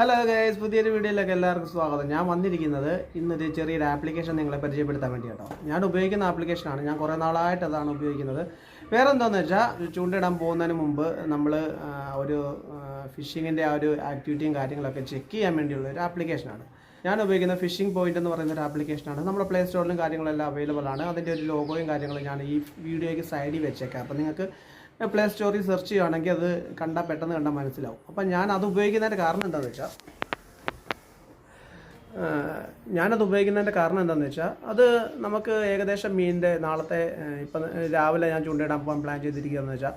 Hello guys പുതിയൊരു വീഡിയോയിലേക്ക് എല്ലാവർക്കും സ്വാഗതം. ഞാൻ വന്നിരിക്കുന്നത് ഇന്നൊരു ചെറിയൊരു ആപ്ലിക്കേഷൻ നിങ്ങളെ പരിചയപ്പെടുത്താൻ വേണ്ടി കേട്ടോ ഞാൻ ഉപയോഗിക്കുന്ന ആപ്ലിക്കേഷനാണ് ഞാൻ കുറേ നാളായിട്ട് അതാണ് ഉപയോഗിക്കുന്നത്. വേറെ എന്താണെന്ന് വെച്ചാൽ ചൂണ്ടയിടാൻ പോകുന്നതിന് മുമ്പ് നമ്മൾ ഒരു ഫിഷിങ്ങിന്റെ ആ ഒരു ആക്ടിവിറ്റിയും കാര്യങ്ങളൊക്കെ ചെക്ക് ചെയ്യാൻ വേണ്ടിയുള്ള ഒരു ആപ്ലിക്കേഷനാണ് ഞാൻ ഉപയോഗിക്കുന്ന ഫിഷിംഗ് പോയിന്റ് എന്ന് പറയുന്ന ഒരു ആപ്ലിക്കേഷനാണ് നമ്മുടെ പ്ലേ സ്റ്റോറിലും കാര്യങ്ങളെല്ലാം അവൈലബിൾ ആണ്. അതിന്റെ ഒരു ലോഗോയും കാര്യങ്ങളും ഞാൻ ഈ വീഡിയോയ്ക്ക് സൈഡിൽ വെച്ചേക്കാം. അപ്പോൾ നിങ്ങൾക്ക് പ്ലേ സ്റ്റോറിൽ സെർച്ച് ചെയ്യുകയാണെങ്കിൽ അത് കണ്ടാൽ പെട്ടെന്ന് കണ്ടാൽ മനസ്സിലാവും. അപ്പം ഞാൻ അത് ഉപയോഗിക്കുന്നതിന്റെ കാരണം എന്താണെന്ന് വെച്ചാൽ ഞാനത് ഉപയോഗിക്കുന്നതിന്റെ കാരണം എന്താണെന്ന് വെച്ചാൽ അത് നമുക്ക് ഏകദേശം മീനിന്റെ നാളത്തെ ഇപ്പം രാവിലെ ഞാൻ ചൂണ്ടയിടാൻ പോകാൻ പ്ലാൻ ചെയ്തിരിക്കുകയെന്ന് വെച്ചാൽ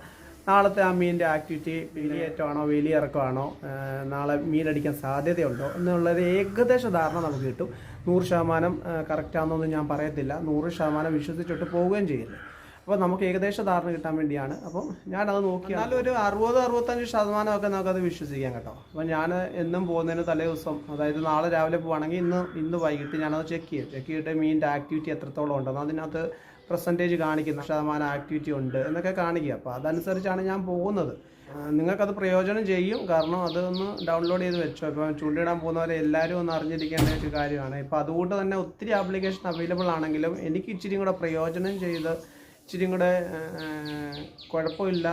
നാളത്തെ ആ മീനിന്റെ ആക്ടിവിറ്റി വേലിയേറ്റമാണോ വേലിയിറക്കമാണോ നാളെ മീനടിക്കാൻ സാധ്യതയുണ്ടോ എന്നുള്ളത് ഏകദേശ ധാരണ നമുക്ക് കിട്ടും. നൂറ് ശതമാനം കറക്റ്റാണെന്നൊന്നും ഞാൻ പറയത്തില്ല. നൂറ് ശതമാനം വിശ്വസിച്ചിട്ട് പോവുകയും ചെയ്യില്ല അപ്പോൾ നമുക്ക് ഏകദേശ ധാരണ കിട്ടാൻ വേണ്ടിയാണ്. അപ്പം ഞാനത് നോക്കി എന്നാലും ഒരു അറുപത് അറുപത്തഞ്ച് ശതമാനമൊക്കെ നമുക്കത് വിശ്വസിക്കാം കേട്ടോ. അപ്പം ഞാൻ എന്നും പോകുന്നതിന് തലേ ദിവസം അതായത് നാളെ രാവിലെ പോകുകയാണെങ്കിൽ ഇന്ന് ഇന്ന് വൈകിട്ട് ഞാനത് ചെക്ക് ചെയ്യും. ചെക്ക് ചെയ്തിട്ട് മീനിന്റെ ആക്ടിവിറ്റി എത്രത്തോളം ഉണ്ടെന്ന് അതിനകത്ത് പെർസെന്റേജ് കാണിക്കുന്ന ശതമാനം ആക്ടിവിറ്റി ഉണ്ട് എന്നൊക്കെ കാണിക്കുക. അപ്പോൾ അതനുസരിച്ചാണ് ഞാൻ പോകുന്നത്. നിങ്ങൾക്കത് പ്രയോജനം ചെയ്യും. കാരണം അതൊന്ന് ഡൗൺലോഡ് ചെയ്ത് വെച്ചോ. ഇപ്പം ചൂണ്ടിടാൻ പോകുന്നവരെ എല്ലാവരും ഒന്ന് അറിഞ്ഞിരിക്കേണ്ട ഒരു കാര്യമാണ്. ഇപ്പോൾ അതുകൊണ്ട് തന്നെ ഒത്തിരി ആപ്ലിക്കേഷൻ അവൈലബിൾ ആണെങ്കിലും എനിക്ക് ഇച്ചിരി കൂടെ പ്രയോജനം ചെയ്ത് ഇച്ചിരി കൂടെ കുഴപ്പമില്ല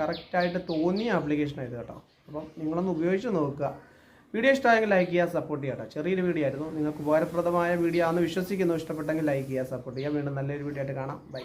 കറക്റ്റായിട്ട് തോന്നിയ ആപ്ലിക്കേഷനായത് കേട്ടോ. അപ്പം നിങ്ങളൊന്ന് ഉപയോഗിച്ച് നോക്കുക. വീഡിയോ ഇഷ്ടമായെങ്കിൽ ലൈക്ക് ചെയ്യുക സപ്പോർട്ട് ചെയ്യുക ചെറിയൊരു വീഡിയോ ആയിരുന്നു. നിങ്ങൾക്ക് ഉപകാരപ്രദമായ വീഡിയോ ആണെന്ന് വിശ്വസിക്കുന്നു. ഇഷ്ടപ്പെട്ടെങ്കിൽ ലൈക്ക് ചെയ്യുക സപ്പോർട്ട് ചെയ്യുക. വീണ്ടും നല്ലൊരു വീഡിയോ ആയിട്ട് കാണാം. ബൈ